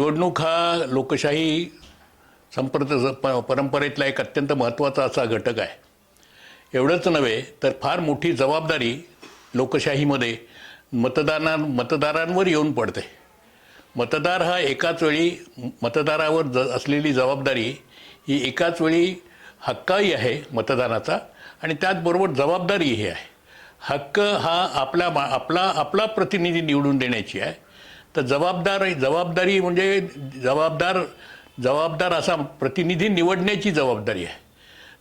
निवडणूक हा लोकशाही संप्रत प परंपरेतला एक अत्यंत महत्त्वाचा असा घटक आहे. एवढंच नव्हे तर फार मोठी जबाबदारी लोकशाहीमध्ये मतदाना मतदारांवर येऊन पडते. मतदार हा एकाच वेळी मतदारावर ज असलेली जबाबदारी ही एकाच वेळी हक्कही आहे मतदानाचा आणि त्याचबरोबर जबाबदारीही आहे. हक्क हा आपला मा- आपला आपला प्रतिनिधी निवडून देण्याची आहे. तर जबाबदार जबाबदारी म्हणजे जबाबदार जबाबदार असा प्रतिनिधी निवडण्याची जबाबदारी आहे.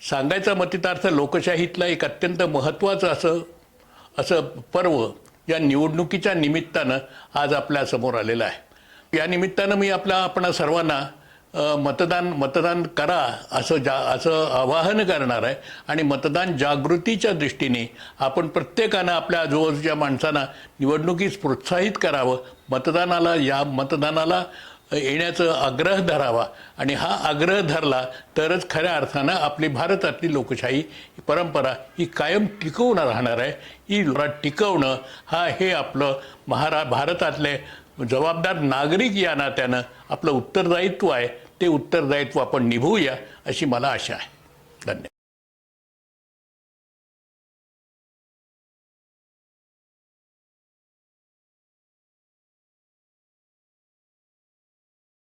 सांगायचा मतितार्थ लोकशाहीतलं एक अत्यंत महत्त्वाचं असं असं पर्व या निवडणुकीच्या निमित्तानं आज आपल्यासमोर आलेलं आहे. या निमित्तानं मी आपल्या आपण सर्वांना मतदान मतदान करा असं जा असं आवाहन करणार आहे. आणि मतदान जागृतीच्या दृष्टीने आपण प्रत्येकानं आपल्या आजूबाजूच्या माणसांना निवडणुकीस प्रोत्साहित करावं. मतदानाला या मतदानाला येण्याचं आग्रह धरावा. आणि हा आग्रह धरला तरच खऱ्या अर्थानं आपली भारतातली लोकशाही परंपरा ही कायम टिकवून राहणार आहे. ही टिकवणं हा हे आपलं महारा भारतातले जबाबदार नागरिक या नात्यानं आपलं उत्तरदायित्व आहे. ते उत्तरदायित्व आपण निभवूया अशी मला आशा आहे.